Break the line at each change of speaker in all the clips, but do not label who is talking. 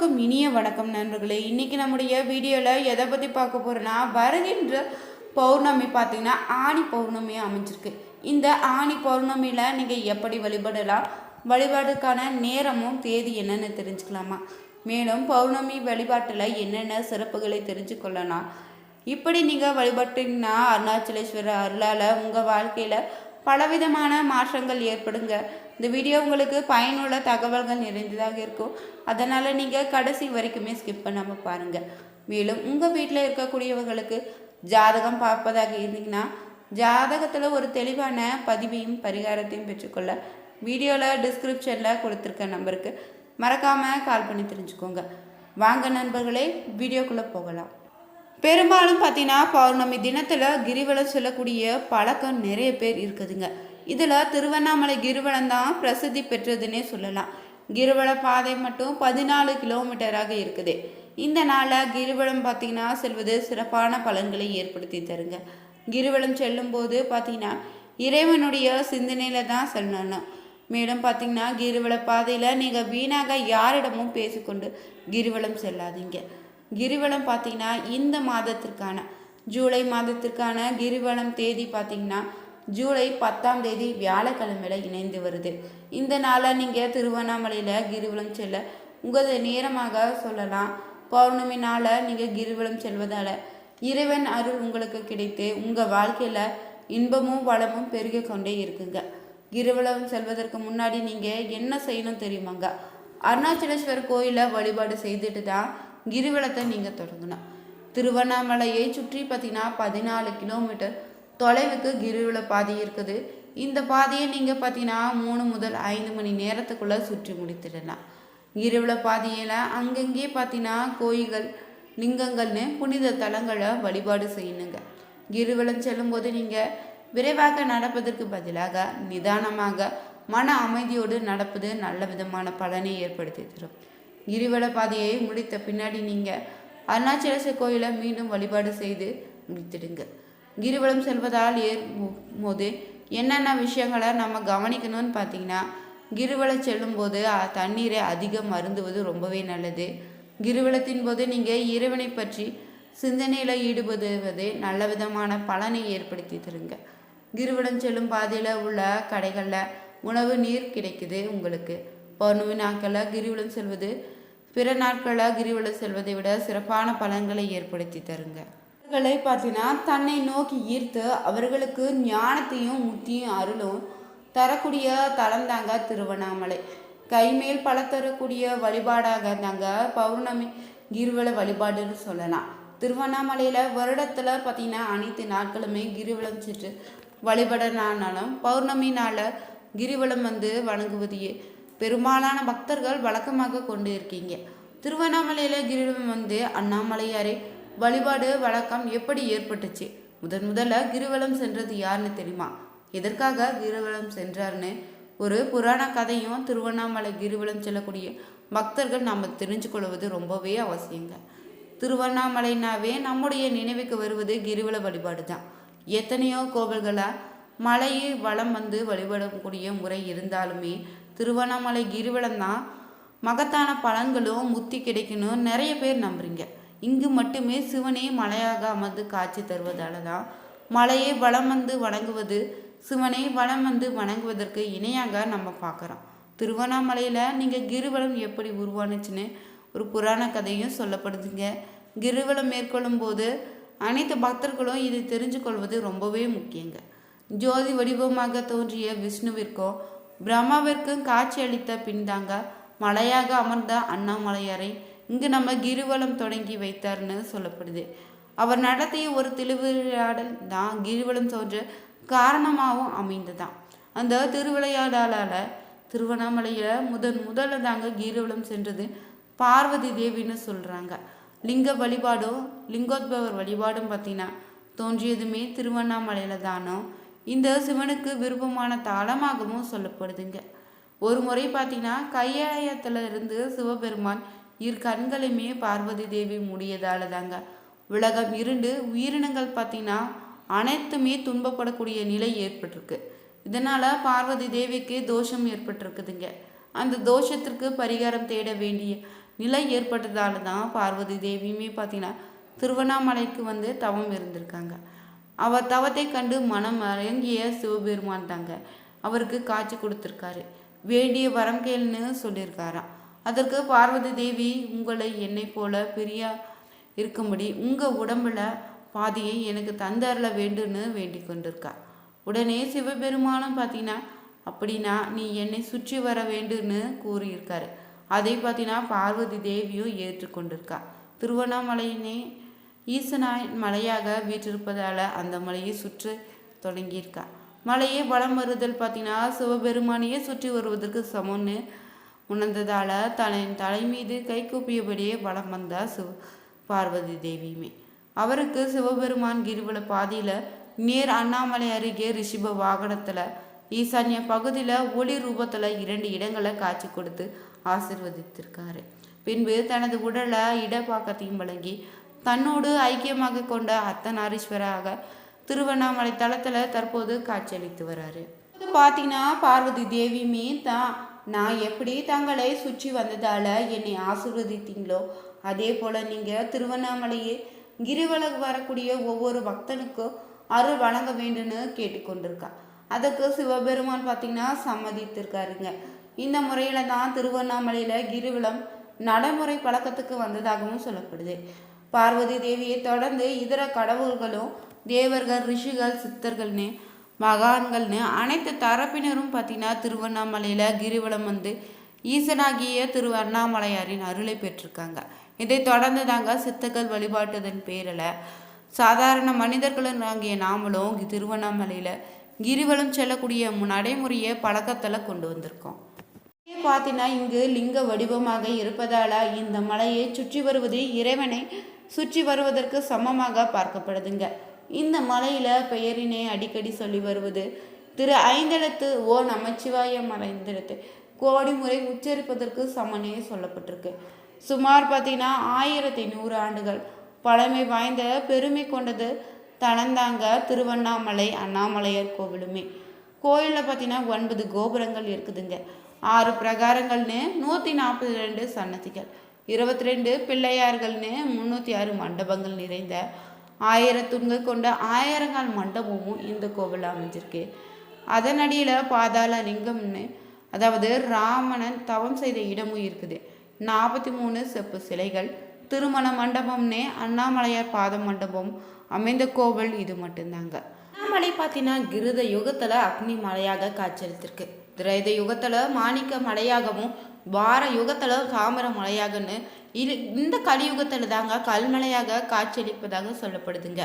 அனைவருக்கும் இனிய வணக்கம் நண்பர்களே. இன்றைக்கி நம்முடைய வீடியோவில் எதை பற்றி பார்க்க போகிறோன்னா வருகின்ற பௌர்ணமி பார்த்திங்கன்னா ஆணி பௌர்ணமி அமைஞ்சிருக்கு. இந்த ஆணி பௌர்ணமியில் நீங்கள் எப்படி வழிபடலாம் வழிபாடுக்கான நேரமும் தேதி என்னென்னு தெரிஞ்சுக்கலாமா? மேலும் பௌர்ணமி வழிபாட்டில் என்னென்ன சிறப்புகளை தெரிஞ்சு கொள்ளலாம் இப்படி நீங்கள் வழிபட்டீங்கன்னா அருணாச்சலேஸ்வரர் அருளால் உங்கள் வாழ்க்கையில் பலவிதமான மாற்றங்கள் ஏற்படுங்க. இந்த வீடியோ உங்களுக்கு பயனுள்ள தகவல்கள் நிறைந்ததாக இருக்கும். அதனால் நீங்கள் கடைசி வரைக்குமே ஸ்கிப் பண்ணாமல் பாருங்கள் மேலும் உங்கள் வீட்டில் இருக்கக்கூடியவர்களுக்கு ஜாதகம் பார்ப்பதாக இருந்தீங்கன்னா ஜாதகத்தில் ஒரு தெளிவான பதிவையும் பரிகாரத்தையும் பெற்றுக்கொள்ள வீடியோவில் டிஸ்கிரிப்ஷனில் கொடுத்துருக்க நம்பருக்கு மறக்காமல் கால் பண்ணி தெரிஞ்சுக்கோங்க. வாங்க நண்பர்களே வீடியோக்குள்ளே போகலாம். பெரும்பாலும் பார்த்தீங்கன்னா பௌர்ணமி தினத்தில் கிரிவலம் செல்லக்கூடிய பழக்கம் நிறைய பேர் இருக்குதுங்க. இதில் திருவண்ணாமலை கிரிவலம் தான் பிரசித்தி பெற்றதுன்னே சொல்லலாம். கிருவல பாதை மட்டும் பதினாலு கிலோமீட்டராக இருக்குது. இந்த நாளில் கிருவலம் பார்த்தீங்கன்னா செல்வது சிறப்பான பலன்களை ஏற்படுத்தி தருங்க. கிருவலம் செல்லும்போது பார்த்திங்கன்னா இறைவனுடைய சிந்தனையில் தான் செல்லணும். மேலும் பார்த்தீங்கன்னா கிருவல பாதையில் நீங்கள் வீணாக யாரிடமும் பேசிக்கொண்டு கிரிவலம் செல்லாதீங்க. கிரிவலம் பார்த்தீங்கன்னா இந்த மாதத்திற்கான ஜூலை மாதத்திற்கான கிரிவலம் தேதி பார்த்திங்கன்னா ஜூலை பத்தாம் தேதி வியாழக்கிழமையில இணைந்து வருது. இந்த நாளை நீங்கள் திருவண்ணாமலையில் கிரிவலம் செல்ல உங்களது நேரமாக சொல்லலாம். பௌர்ணமி நாளை நீங்கள் கிரிவலம் செல்வதால் இறைவன் அருள் உங்களுக்கு கிடைத்து உங்கள் வாழ்க்கையில் இன்பமும் வளமும் பெருகிக் கொண்டே இருக்குங்க. கிரிவலம் செல்வதற்கு முன்னாடி நீங்கள் என்ன செய்யணும் தெரியுமாங்க? அருணாச்சலேஸ்வரர் கோயிலை வழிபாடு செய்துட்டு தான் கிரிவலத்தை நீங்கள் தொடங்கணும். திருவண்ணாமலையை சுற்றி பார்த்தீங்கன்னா பதினாலு கிலோமீட்டர் தொலைவுக்கு கிரிவல பாதை இருக்குது. இந்த பாதையை நீங்கள் பார்த்தீங்கன்னா மூணு முதல் ஐந்து மணி நேரத்துக்குள்ளே சுற்றி முடித்திடலாம். கிரிவல பாதையில் அங்கங்கே பார்த்தீங்கன்னா கோயில்கள் லிங்கங்கள்னு புனித தலங்களை வழிபாடு செய்யணுங்க. கிரிவலம் செல்லும்போது நீங்கள் விரைவாக நடப்பதற்கு பதிலாக நிதானமாக மன அமைதியோடு நடப்பது நல்ல விதமான பலனை ஏற்படுத்தி தரும். கிரிவல பாதையை முடித்த பின்னாடி நீங்கள் அருணாச்சலேஸ்வரர் கோயிலை மீண்டும் வழிபாடு செய்து முடித்திடுங்க. கிரிவலம் செல்வதால் ஏற்போது என்னென்ன விஷயங்களை நம்ம கவனிக்கணும்னு பார்த்தீங்கன்னா கிரிவலம் செல்லும்போது தண்ணீரை அதிகம் மருந்துவது ரொம்பவே நல்லது. கிரிவலத்தின் போது நீங்கள் இறைவனை பற்றி சிந்தனையில் ஈடுபடுவது நல்ல விதமான பலனை ஏற்படுத்தி தருங்க. கிரிவலம் செல்லும் பாதையில் உள்ள கடைகளில் உணவு நீர் கிடைக்குது உங்களுக்கு. பௌர்ணமி நாட்களில் கிரிவலம் செல்வது பிற நாட்களில் கிரிவலம் செல்வதை விட சிறப்பான பலன்களை ஏற்படுத்தி தருங்க. அவர்களை பார்த்தீங்கன்னா தன்னை நோக்கி ஈர்த்து அவர்களுக்கு ஞானத்தையும் முத்தியும் அருளும் தரக்கூடிய தலம் தாங்க திருவண்ணாமலை. கைமேல் பல தரக்கூடிய வழிபாடாக தாங்க பௌர்ணமி கிரிவல வழிபாடுன்னு சொல்லலாம். திருவண்ணாமலையில் வருடத்தில் பார்த்தீங்கன்னா அனைத்து நாட்களுமே கிரிவலம் சென்று வழிபடனாலும் பௌர்ணமி நாளில் கிரிவலம் வந்து வணங்குவதையே பெரும்பாலான பக்தர்கள் வழக்கமாக கொண்டு இருக்கீங்க. திருவண்ணாமலையில் கிரிவலம் வந்து அண்ணாமலையாரே வழிபாடு வழக்கம் எப்படி ஏற்பட்டுச்சு? முதன் முதல்ல கிரிவலம் சென்றது யாருன்னு தெரியுமா? எதற்காக கிரிவலம் சென்றார்னு? ஒரு புராண கதையும் திருவண்ணாமலை கிரிவலம் செல்லக்கூடிய பக்தர்கள் நாம் தெரிஞ்சு கொள்வது ரொம்பவே அவசியங்க. திருவண்ணாமலைனாவே நம்முடைய நினைவுக்கு வருவது கிரிவல வழிபாடு தான். எத்தனையோ கோவில்களாக மலையை வளம் வந்து வழிபடக்கூடிய முறை இருந்தாலுமே திருவண்ணாமலை கிரிவலம் தான் மகத்தான பலன்களும் முத்தி கிடைக்கணும் நிறைய பேர் நம்புறீங்க. இங்கு மட்டுமே சிவனே மலையாக அமர்ந்து காட்சி தருவதால தான் மலையை வலம் வந்து வணங்குவது சிவனை வலம் வந்து வணங்குவதற்கு இணையாக நம்ம பார்க்குறோம். திருவண்ணாமலையில் நீங்கள் கிருவலம் எப்படி உருவானுச்சுன்னு ஒரு புராண கதையும் சொல்லப்படுதுங்க. கிருவலம் மேற்கொள்ளும் போது அனைத்து பக்தர்களும் இதை தெரிஞ்சு கொள்வது ரொம்பவே முக்கியங்க. ஜோதி வடிவமாக தோன்றிய விஷ்ணுவிற்கும் பிரம்மாவிற்கும் காட்சி அளித்த பின்தாங்க மலையாக அமர்ந்த அண்ணாமலையாரை இங்கு நம்ம கிரிவலம் தொடங்கி வைத்தார்னு சொல்லப்படுது. அவர் நடத்திய ஒரு திருவிளையாடல் தான் கிரிவலம் தோன்ற காரணமாகவும் அமைந்ததாம். அந்த திருவிளையாடலால் திருவண்ணாமலையில் முதன் முதல்ல தாங்க கிரிவலம் சென்றது பார்வதி தேவின்னு சொல்கிறாங்க லிங்க வழிபாடும் லிங்கோத்பவர் வழிபாடும் பார்த்தீங்கன்னா தோன்றியதுமே திருவண்ணாமலையில் தானோ? இந்த சிவனுக்கு விருப்பமான தலமாகவும் சொல்லப்படுதுங்க. ஒரு முறை பார்த்தீங்கன்னா கையாயத்துல இருந்து சிவபெருமான் இரு கண்களையுமே பார்வதி தேவி முடியதால தாங்க. உலகம் இருண்டு உயிரினங்கள் பார்த்தீங்கன்னா அனைத்துமே துன்பப்படக்கூடிய நிலை ஏற்பட்டிருக்கு. இதனால் பார்வதி தேவிக்கு தோஷம் ஏற்பட்டிருக்குதுங்க. அந்த தோஷத்திற்கு பரிகாரம் தேட வேண்டிய நிலை ஏற்பட்டதால தான் பார்வதி தேவியுமே பார்த்தீங்கன்னா திருவண்ணாமலைக்கு வந்து தவம் இருந்திருக்காங்க. அவர் தவத்தை கண்டு மனம் மயங்கிய சிவபெருமான் தாங்க. அவருக்கு காட்சி கொடுத்துருக்காரு. வேண்டிய வரம் கேள்னு சொல்லியிருக்காராம். அதற்கு பார்வதி தேவி உங்களை என்னை போல பெரியா இருக்கும்படி உங்கள் உடம்புல பாதியை எனக்கு தந்தரல வேண்டுன்னு வேண்டிக் கொண்டிருக்கா உடனே சிவபெருமானும் பார்த்தீங்கன்னா அப்படின்னா நீ என்னை சுற்றி வர வேண்டுன்னு கூறியிருக்காரு. அதை பார்த்தீங்கன்னா பார்வதி தேவியும் ஏற்றுக்கொண்டிருக்கா திருவண்ணாமலையினே ஈசனாய் மலையாக வீற்றிருப்பதால் அந்த மலையை சுற்றி தொடங்கியிருக்கா மலையை வலம் வருதல் பார்த்தீங்கன்னா சிவபெருமானையே சுற்றி வருவதற்கு சமம்னு உணர்ந்ததால் தன் தலை மீது கை கூப்பியபடியே வலம் வந்தா சிவ பார்வதி தேவியுமே. அவருக்கு சிவபெருமான் கிரிவல பாதியில் நேர் அண்ணாமலை அருகே ரிஷிப வாகனத்தில் ஈசான்ய பகுதியில் ஒளி ரூபத்தில் இரண்டு இடங்களை காட்சி கொடுத்து ஆசிர்வதித்திருக்காரு. பின்பு தனது உடலை இடப்பாக்கத்தையும் வழங்கி தன்னோடு ஐக்கியமாக கொண்ட அத்தனாரீஸ்வராக திருவண்ணாமலை தளத்தில் தற்போது காட்சியளித்து வராரு. பார்த்தீங்கன்னா பார்வதி தேவியுமே தான் நான் எப்படி தங்களை சுற்றி வந்ததால் என்னை ஆசீர்வதித்தீங்களோ அதே போல் நீங்கள் திருவண்ணாமலையே கிரிவலம் வரக்கூடிய ஒவ்வொரு பக்தனுக்கும் அருள் வழங்க வேண்டும்னு கேட்டுக்கொண்டிருக்கா அதுக்கு சிவபெருமான் பார்த்தீங்கன்னா சம்மதித்திருக்காருங்க. இந்த முறையில் தான் திருவண்ணாமலையில் கிரிவலம் நடைமுறை பழக்கத்துக்கு வந்ததாகவும் சொல்லப்படுது. பார்வதி தேவியை தொடர்ந்து இதர கடவுள்களும் தேவர்கள் ரிஷிகள் சித்தர்கள்னு மகான்கள்னு அனைத்து தரப்பினரும் பார்த்தீங்கன்னா திருவண்ணாமலையில் கிரிவலம் வந்து ஈசனாகிய திரு அண்ணாமலையாரின் அருளை பெற்றிருக்காங்க. இதை தொடர்ந்து தாங்க சித்தர்கள் வழிபாட்டுதன் பேரில் சாதாரண மனிதர்களும் ஆகிய நாமளும் திருவண்ணாமலையில் கிரிவலம் செல்லக்கூடிய மு- நடைமுறையை பழக்கத்தில் கொண்டு வந்திருக்கோம். பார்த்தீங்கன்னா இங்கு லிங்க வடிவமாக இருப்பதால் இந்த மலையை சுற்றி வருவது இறைவனை சுற்றி வருவதற்கு சமமாக பார்க்கப்படுதுங்க. இந்த மலையில பெயரினை அடிக்கடி சொல்லி வருவது. திரு ஐந்தெழுத்து ஓ நமச்சிவாய மறைந்தெழுத்து கோடி முறை உச்சரிப்பதற்கு சமனே சொல்லப்பட்டிருக்கு. சுமார் பார்த்தீங்கன்னா ஆயிரத்தி நூறு ஆண்டுகள். பழமை வாய்ந்த பெருமை கொண்டது தனந்தாங்க திருவண்ணாமலை அண்ணாமலையார் கோவிலுமே. கோயிலில் பார்த்தீங்கன்னா ஒன்பது கோபுரங்கள் இருக்குதுங்க. ஆறு பிரகாரங்கள்னு நூற்றி நாற்பத்தி ரெண்டு சன்னதிகள். இருபத்தி ரெண்டு பிள்ளையார்கள்னு முந்நூற்றி ஆறு மண்டபங்கள் நிறைந்த ஆயிரத்துண்கள் கொண்ட ஆயிரங்கால் மண்டபமும் இந்த கோவில் அமைஞ்சிருக்கு. அதன் அடியில் பாதாள லிங்கம்னு அதாவது ராமணன் தவம் செய்த இடமும் இருக்குது. நாற்பத்தி மூணு செப்பு சிலைகள் திருமண மண்டபம்னே அண்ணாமலையார் பாத மண்டபம் அமைந்த கோவில் இது மட்டும்தாங்க. அண்ணாமலை பார்த்தீங்கன்னா கிருத யுகத்தில் அக்னி மலையாக காட்சியளித்திருக்கு. திரைத யுகத்தில் மாணிக்க மலையாகவும் வார யுகத்தில் தாமர மலையாகன்னு இது இந்த கலியுகத்தில் தாங்க கல்மலையாக காட்சியளிப்பதாக சொல்லப்படுதுங்க.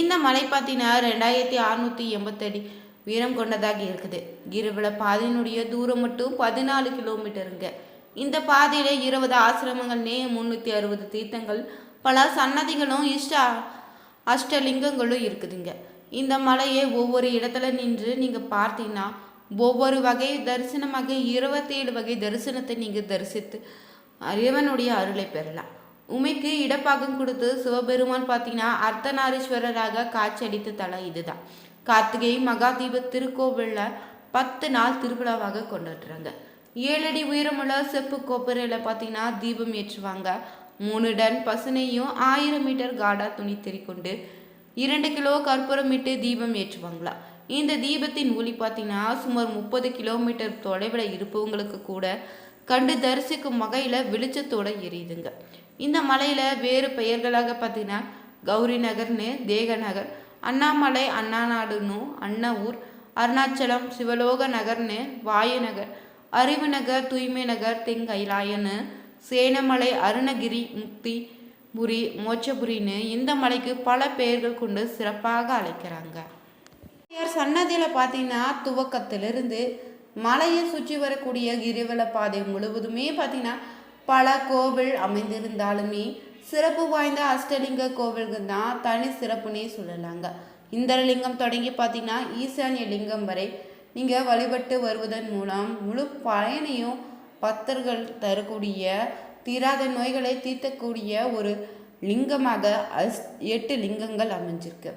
இந்த மலை பார்த்தீங்கன்னா ரெண்டாயிரத்தி அறுநூற்றி எண்பத்தடி உயரம் கொண்டதாக இருக்குது. கிரிவல பாதையினுடைய தூரம் மட்டும் பதினாலு கிலோமீட்டருங்க. இந்த பாதையில் இருபது ஆசிரமங்கள்னே முந்நூற்றி அறுபது தீர்த்தங்கள் பல சன்னதிகளும் இஷ்ட அஷ்டலிங்கங்களும் இருக்குதுங்க. இந்த மலையை ஒவ்வொரு இடத்துல நின்று நீங்கள் பார்த்தீங்கன்னா ஒவ்வொரு வகை தரிசனமாக இருபத்தேழு வகை தரிசனத்தை நீங்கள் தரிசித்து இறைவனுடைய அருளை பெறலாம். உமைக்கு இடப்பாகம் கொடுத்து சிவபெருமான் பார்த்தீங்கன்னா அர்த்தநாரீஸ்வரராக காட்சியளித்த தலம் இதுதான். கார்த்திகை மகாதீப திருக்கோவிலில் பத்து நாள் திருவிழாவாக கொண்டாடுறாங்க. ஏழடி உயரமுள்ள செப்பு கோப்பரையில் பார்த்தீங்கன்னா தீபம் ஏற்றுவாங்க. மூணு டன் பசுனையும் ஆயிரம் மீட்டர் காடா துணி தெரிக்கொண்டு இரண்டு கிலோ கற்பூரம் இட்டு தீபம் ஏற்றுவாங்களா. இந்த தீபத்தின் ஒளி பார்த்தீங்கன்னா சுமார் முப்பது கிலோமீட்டர் தொலைவில் இருப்பவங்களுக்கு கூட கண்டு தரிசிக்கும் வகையில் வெளிச்சத்தோட எரியுதுங்க. இந்த மலையில் வேறு பெயர்களாக பார்த்தீங்கன்னா கௌரி நகர்னு தேக நகர் அண்ணாமலை அண்ணாநாடுன்னு அண்ணாவூர் அருணாச்சலம் சிவலோக நகர்னு வாயு நகர் அறிவு நகர் தூய்மை நகர் தெங்கைலாயன்னு சேனமலை அருணகிரி முக்தி புரி மோட்சபுரின்னு இந்த மலைக்கு பல பெயர்கள் கொண்டு சிறப்பாக அழைக்கிறாங்க. சன்னதியில் பார்த்தீங்கன்னா துவக்கத்திலிருந்து மலையை சுற்றி வரக்கூடிய கிரிவல பாதை முழுவதுமே பார்த்தீங்கன்னா பல கோவில் அமைந்திருந்தாலுமே சிறப்பு வாய்ந்த அஷ்டலிங்க கோவில்கள் தான் தனி சிறப்புனே சொல்லலாங்க. இந்திரலிங்கம் தொடங்கி பார்த்தீங்கன்னா ஈசான்ய லிங்கம் வரை நீங்கள் வழிபட்டு வருவதன் மூலம் முழு பயனையும் பக்தர்கள் தரக்கூடிய தீராத நோய்களை தீர்த்தக்கூடிய ஒரு லிங்கமாக அஸ் எட்டு லிங்கங்கள் அமைஞ்சிருக்கு.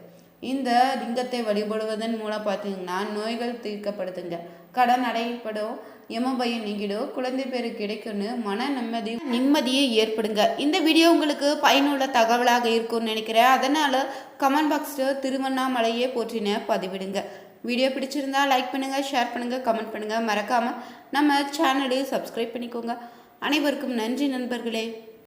இந்த லிங்கத்தை வழிபடுவதன் மூலம் பார்த்தீங்கன்னா நோய்கள் தீர்க்கப்படுதுங்க. கடன் அடைப்படும் எமபயம் நீங்கிடும் குழந்தை பேரு கிடைக்கும்னு மன நிம்மதி நிம்மதியை ஏற்படுங்க இந்த வீடியோ உங்களுக்கு பயனுள்ள தகவலாக இருக்கும்னு நினைக்கிறேன். அதனால் கமெண்ட் பாக்ஸில் திருவண்ணாமலையே போற்றின பதிவிடுங்க. வீடியோ பிடிச்சிருந்தா லைக் பண்ணுங்கள் ஷேர் பண்ணுங்கள் கமெண்ட் பண்ணுங்கள் மறக்காமல் நம்ம சேனலையும் சப்ஸ்கிரைப் பண்ணிக்கோங்க. அனைவருக்கும் நன்றி நண்பர்களே.